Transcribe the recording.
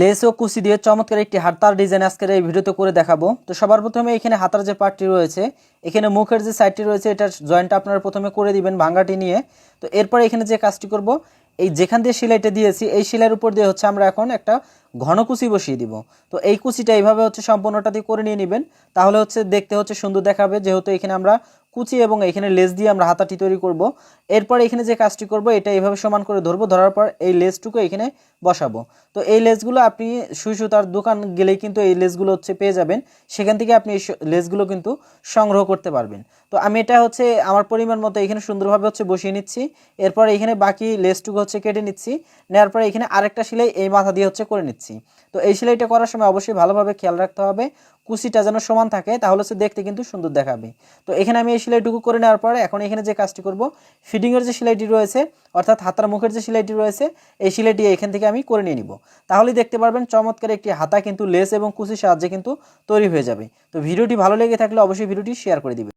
Less ও কুচি দিয়ে চমৎকার একটি হাতার ডিজাইন আজকের এই ভিডিওতে করে দেখাবো। তো সবার প্রথমে এখানে হাতার যে পার্টটি রয়েছে, এখানে মুখের যে সাইডটি রয়েছে, এটার জয়েন্টটা আপনারা প্রথমে করে দিবেন ভাঙ্গাটি নিয়ে। তো এরপরে এখানে যে কাজটি করব, এই যেখান দিয়ে সেলাইটা দিয়েছি, এই সেলাইয়ের উপর দিয়ে হচ্ছে আমরা এখন একটা ঘন কুচি বসিয়ে দিব। তো এই কুচিটা এইভাবে হচ্ছে সম্পূর্ণটা দিয়ে করে নিয়ে নেবেন। তাহলে হচ্ছে দেখতে হচ্ছে সুন্দর দেখাবে, যেহেতু এখানে আমরা কুচি এবং এখানে লেস দিয়ে আমরা হাতাটি তৈরি করব। এরপর এখানে যে কাজটি করব, এটা এইভাবে সমান করে ধরবো। ধরার পর এই লেসটুকু এখানে বসাবো। তো এই লেসগুলো আপনি সুই দোকান গেলেই কিন্তু এই লেসগুলো হচ্ছে পেয়ে যাবেন। সেখান থেকে আপনি এই লেসগুলো কিন্তু সংগ্রহ করতে পারবেন। তো আমি এটা হচ্ছে আমার পরিমাণ মতো এখানে সুন্দরভাবে হচ্ছে বসিয়ে নিচ্ছি। এরপর এখানে বাকি লেসটুকু হচ্ছে কেটে নিচ্ছি। নেওয়ার পরে এখানে আরেকটা সেলাই এই মাথা দিয়ে হচ্ছে করে নিচ্ছি। তো এই সেলাইটা করার সময় অবশ্যই ভালোভাবে খেয়াল রাখতে হবে। কুচিটা যেন সমান থাকে, তাহলে হচ্ছে দেখতে কিন্তু সুন্দর দেখাবে। তো এখানে আমি এই সেলাইটুকু করে নেওয়ার পরে এখন এখানে যে কাজটি করব, ফিডিংয়ের যে সেলাইটি রয়েছে, অর্থাৎ হাতার মুখের যে সেলাইটি রয়েছে, এই সেলাইটি এখান থেকে আমি করে নিয়ে নিব। তাহলে দেখতে পারবেন চমৎকার একটি হাতা কিন্তু লেস এবং কুচির সাহায্যে কিন্তু তৈরি হয়ে যাবে। তো ভিডিওটি ভালো লেগে থাকলে অবশ্যই ভিডিওটি শেয়ার করে দিবেন।